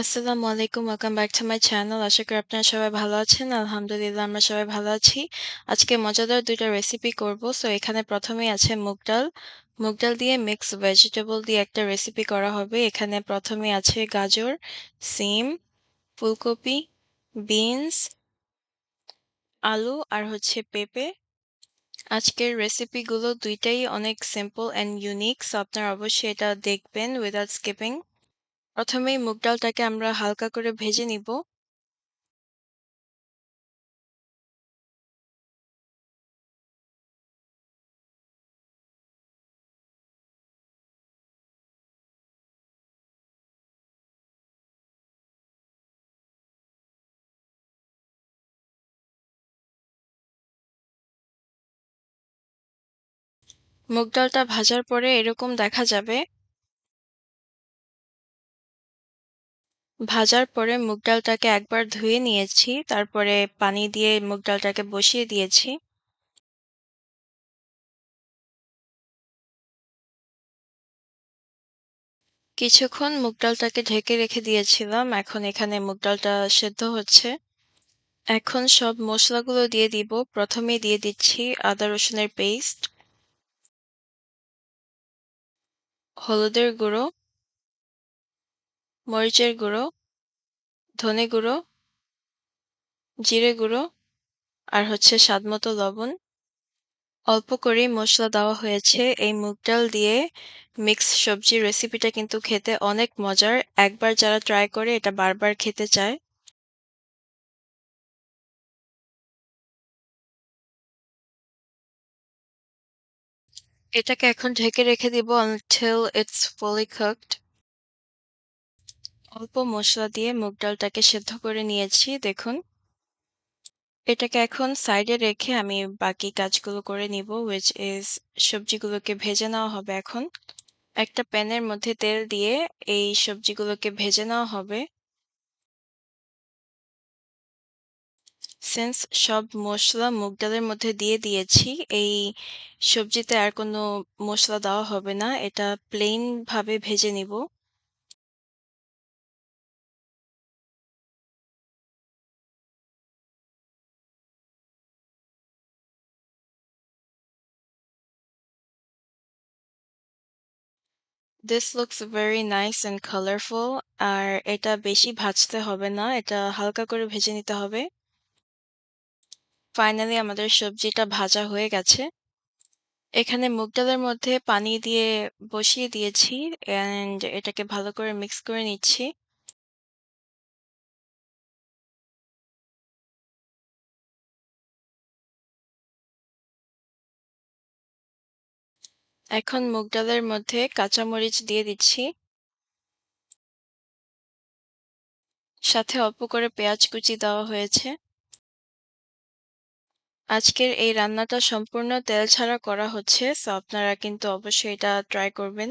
আসসালামু আলাইকুম। Welcome back to my channel. আশা করি আপনারা সবাই ভালো আছেন। আলহামদুলিল্লাহ আমরা সবাই ভালো আছি। আজকে মজাদার দুইটা রেসিপি করব। সো এখানে প্রথমেই আছে মুগ ডাল। মুগ ডাল দিয়ে মিক্স ভেজিটেবল দিয়ে একটা রেসিপি করা হবে। এখানে ১ম এ আছে গাজর, সিম, ফুলকপি, বিনস, আলু আর হচ্ছে পেঁপে। আজকের রেসিপিগুলো দুইটাই অনেক সিম্পল অ্যান্ড ইউনিক। সো আপনারা অবশ্যই এটা দেখবেন উইথআউট স্কিপিং। ১ম এই মুগ ডালটাকে আমরা হালকা করে ভেজে নিব। মুগ ডালটা ভাজার পরে এরকম দেখা যাবে। ভাজার পরে মুগ ডালটাকে একবার ধুয়ে নিয়েছি। তারপরে পানি দিয়ে মুগ ডালটাকে বসিয়ে দিয়েছি। কিছুক্ষণ মুগ ডালটাকে ঢেকে রেখে দিয়েছিলাম। এখন এখানে মুগ ডালটা সেদ্ধ হচ্ছে। এখন সব মশলাগুলো দিয়ে দিব। ১ম এই দিয়ে দিচ্ছি আদা রসুনের পেস্ট। হলুদের গুঁড়ো। মরিচের গুঁড়ো। ধনে গুঁড়ো। জিরে গুঁড়ো। আর হচ্ছে স্বাদমতো লবণ। অল্প করে মশলা দেওয়া হয়েছে। এই মুগ ডাল দিয়ে মিক্স সবজির রেসিপিটা কিন্তু খেতে অনেক মজার। একবার যারা ট্রাই করে এটা বারবার খেতে চায়। এটাকে এখন ঢেকে রেখে দিব until it's fully cooked. অল্প মশলা দিয়ে মুগ ডালটাকে সেদ্ধ করে নিয়েছি দেখুন। এটাকে এখন সাইডে রেখে আমি বাকি কাজগুলো করে নিব উইচ is সবজিগুলোকে ভেজে নেওয়া হবে এখন। একটা প্যানের মধ্যে তেল দিয়ে এই সবজিগুলোকে ভেজে নেওয়া হবে। সিন্স সব মশলা মুগ ডালের মধ্যে দিয়ে দিয়েছি, এই সবজিতে আর কোনো মশলা দেওয়া হবে না। এটা প্লেন ভাবে ভেজে নিব। This looks very nice and colorful আর এটা বেশি ভাজতে হবে না। এটা হালকা করে ভেজে নিতে হবে। ফাইনালি আমাদের সবজিটা ভাজা হয়ে গেছে। এখানে মুগ ডালের মধ্যে পানি দিয়ে বসিয়ে দিয়েছি অ্যান্ড এটাকে ভালো করে মিক্স করে নিচ্ছি। এখন মুগ ডালের মধ্যে কাঁচামরিচ দিয়ে দিচ্ছি। সাথে অল্প করে পেঁয়াজ কুচি দেওয়া হয়েছে। আজকের এই রান্নাটা সম্পূর্ণ তেল ছাড়া করা হচ্ছে। সো আপনারা কিন্তু অবশ্যই এটা ট্রাই করবেন।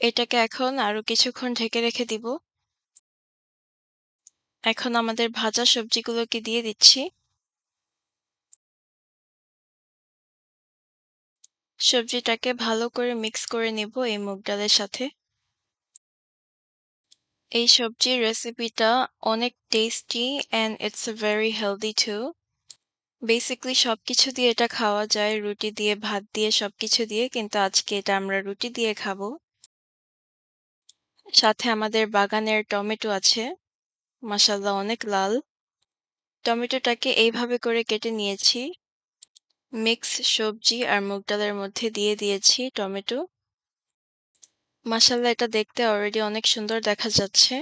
এটাকে এখন আরও কিছুক্ষণ ঢেকে রেখে দিব। এখন আমাদের ভাজা সবজিগুলোকে দিয়ে দিচ্ছি। সবজিটাকে ভালো করে মিক্স করে নিব এই মুগ ডালের সাথে। এই সবজির রেসিপিটা অনেক tasty and it's very healthy too. Basically সবকিছু দিয়ে এটা খাওয়া যায়। রুটি দিয়ে, ভাত দিয়ে সবকিছু দিয়ে। কিন্তু আজকে এটা আমরা রুটি দিয়ে খাব। সাথে আমাদের বাগানের টমেটো আছে। মাশাআল্লাহ অনেক লাল। টমেটোটাকে এইভাবে করে কেটে নিয়েছি। মিক্স সবজি আর মুগ ডালের মধ্যে দিয়ে দিয়েছি টমেটো। মাশাআল্লাহ এটা দেখতে অলরেডি অনেক সুন্দর দেখা যাচ্ছে।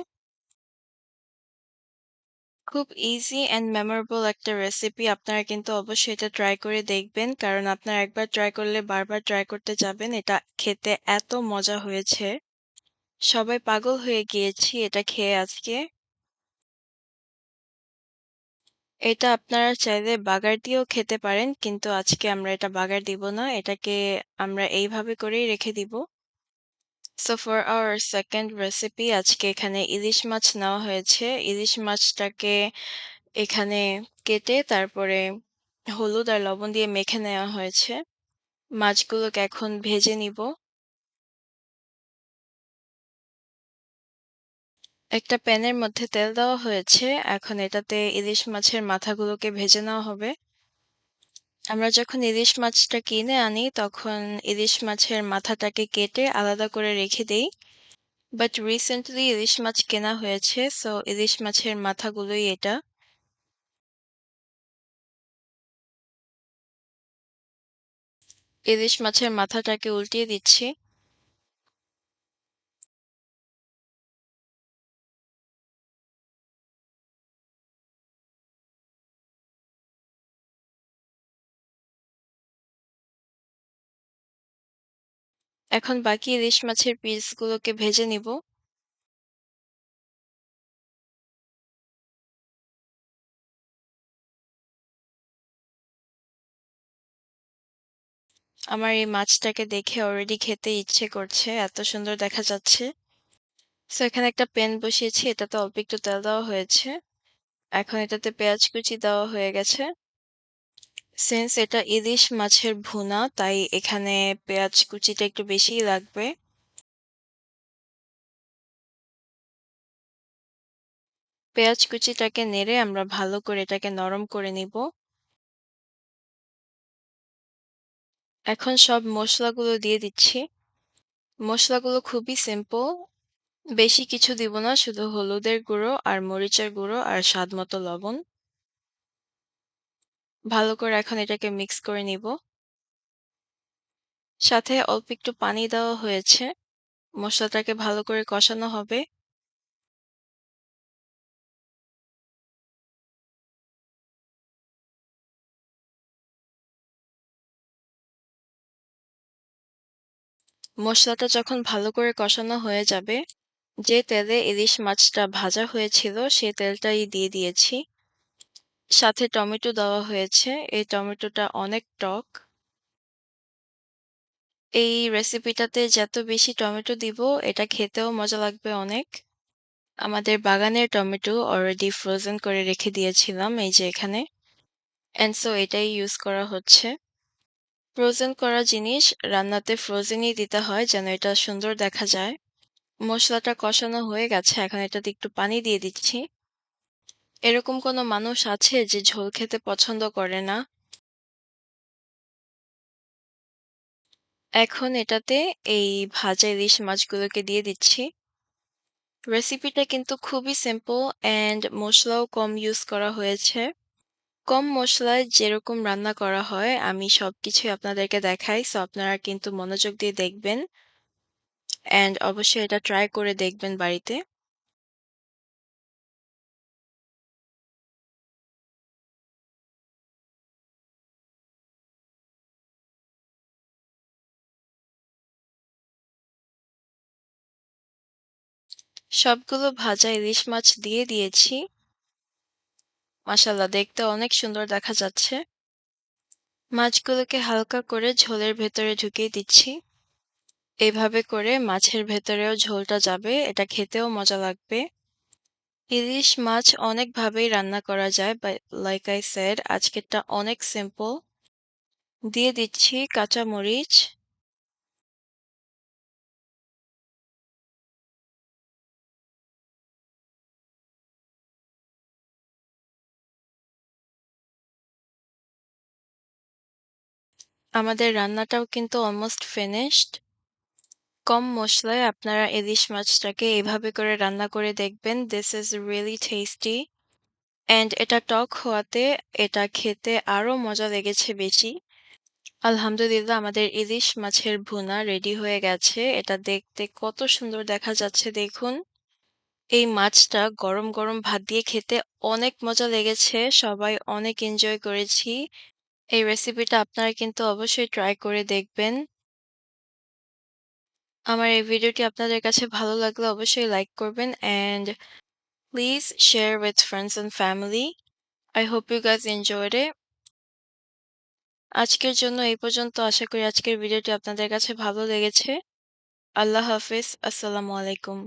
খুব ইজি অ্যান্ড মেমোরেবল একটা রেসিপি। আপনারা কিন্তু অবশ্যই এটা ট্রাই করে দেখবেন। কারণ আপনারা একবার ট্রাই করলে বারবার ট্রাই করতে যাবেন। এটা খেতে এত মজা হয়েছে। সবাই পাগল হয়ে গিয়েছি এটা খেয়ে আজকে। এটা আপনারা চাইলে বাগার দিয়েও খেতে পারেন। কিন্তু আজকে আমরা এটা বাগার দিব না। এটাকে আমরা এইভাবে করেই রেখে দিব। So for our second recipe আজকে এখানে ইলিশ মাছ নেওয়া হয়েছে। ইলিশ মাছটাকে এখানে কেটে তারপরে হলুদ আর লবণ দিয়ে মেখে নেওয়া হয়েছে। মাছগুলোকে এখন ভেজে নিব। একটা প্যানের মধ্যে তেল দেওয়া হয়েছে। এখন এটাতে ইলিশ মাছের মাথাগুলোকে ভেজে নেওয়া হবে। আমরা যখন ইলিশ মাছটা কিনে আনি, তখন ইলিশ মাছের মাথাটাকে কেটে আলাদা করে রেখে দেই। বাট রিসেন্টলি ইলিশ মাছ কেনা হয়েছে সো ইলিশ মাছের মাথাগুলোই এটা। ইলিশ মাছের মাথাটাকে উল্টিয়ে দিচ্ছি। এখন বাকি ইলিশ মাছের পিসগুলোকে ভেজে নিব। আমার এই মাছটাকে দেখে অলরেডি খেতে ইচ্ছে করছে, এত সুন্দর দেখা যাচ্ছে। সো এখানে একটা প্যান বসিয়েছি, এটাতে অল্প একটু তেল দেওয়া হয়েছে। এখন এটাতে পেঁয়াজ কুচি দেওয়া হয়ে গেছে। সিন্স এটা ইলিশ মাছের ভুনা, তাই এখানে পেঁয়াজ কুচিটা একটু বেশিই লাগবে। পেঁয়াজ কুচিটাকে নেড়ে আমরা ভালো করে এটাকে নরম করে নিব। এখন সব মশলাগুলো দিয়ে দিচ্ছি। মশলাগুলো খুবই সিম্পল। বেশি কিছু দিব না, শুধু হলুদের গুঁড়ো আর মরিচের গুঁড়ো আর স্বাদ মতো লবণ। ভালো করে এখন এটাকে মিক্স করে নিব। সাথে অল্প একটু পানি দেওয়া হয়েছে। মসলাটাকে ভালো করে কষানো হবে। মসলাটা যখন ভালো করে কষানো হয়ে যাবে, যে তেলে ইলিশ মাছটা ভাজা হয়েছিল সে তেলটাই দিয়ে দিয়েছি। সাথে টমেটো দেওয়া হয়েছে। এই টমেটোটা অনেক টক। এই রেসিপিটাতে যত বেশি টমেটো দিব এটা খেতেও মজা লাগবে অনেক। আমাদের বাগানের টমেটো অলরেডি ফ্রোজেন করে রেখে দিয়েছিলাম এই যে এখানে। অ্যান্ড সো এটাই ইউজ করা হচ্ছে। ফ্রোজেন করা জিনিস রান্নাতে ফ্রোজেনই দিতে হয় যেন এটা সুন্দর দেখা যায়। মশলাটা কষানো হয়ে গেছে, এখন এটাতে একটু পানি দিয়ে দিচ্ছি। এরকম কোনো মানুষ আছে যে ঝোল খেতে পছন্দ করে না? এখন এটাতে এই ভাজা ইলিশ মাছগুলোকে দিয়ে দিচ্ছি। রেসিপিটা কিন্তু খুবই সিম্পল অ্যান্ড মসলাও কম ইউজ করা হয়েছে। কম মসলায় যেরকম রান্না করা হয়, আমি সবকিছুই আপনাদেরকে দেখাই। সো আপনারা কিন্তু মনোযোগ দিয়ে দেখবেন। অ্যান্ড অবশ্যই এটা ট্রাই করে দেখবেন বাড়িতে। সবগুলো ভাজা ইলিশ মাছ দিয়ে দিয়েছি। মাশাআল্লাহ দেখতে অনেক সুন্দর দেখা যাচ্ছে। মাছগুলোকে হালকা করে ঝোলের ভেতরে ঢুকিয়ে দিচ্ছি। এভাবে করে মাছের ভেতরেও ঝোলটা যাবে, এটা খেতেও মজা লাগবে। ইলিশ মাছ অনেকভাবেই রান্না করা যায় লাইক আই সেড আজকেরটা অনেক সিম্পল। দিয়ে দিচ্ছি কাঁচা আমাদের রান্নাটাও কিন্তু অলমোস্ট ফিনিশড। কম মসলায় আপনারা ইলিশ মাছটাকে এভাবে করে রান্না করে দেখবেন। This is really tasty and এটা টক হওয়াতে এটা খেতে আরও মজা লেগেছে বেশি। আলহামদুলিল্লাহ আমাদের ইলিশ মাছের ভুনা রেডি হয়ে গেছে। এটা দেখতে কত সুন্দর দেখা যাচ্ছে দেখুন। এই মাছটা গরম, গরম ভাত দিয়ে খেতে অনেক মজা লেগেছে। সবাই অনেক এনজয় করেছি। এই রেসিপিটা আপনারা কিন্তু অবশ্যই ট্রাই করে দেখবেন। আমার এই ভিডিওটি আপনাদের কাছে ভালো লাগলে অবশ্যই লাইক করবেন and please share with friends and family. I hope you guys enjoyed it. আজকের জন্য এই পর্যন্ত। আশা করি আজকের ভিডিওটি আপনাদের কাছে ভালো লেগেছে। আল্লাহ হাফিজ আসসালামু আলাইকুম।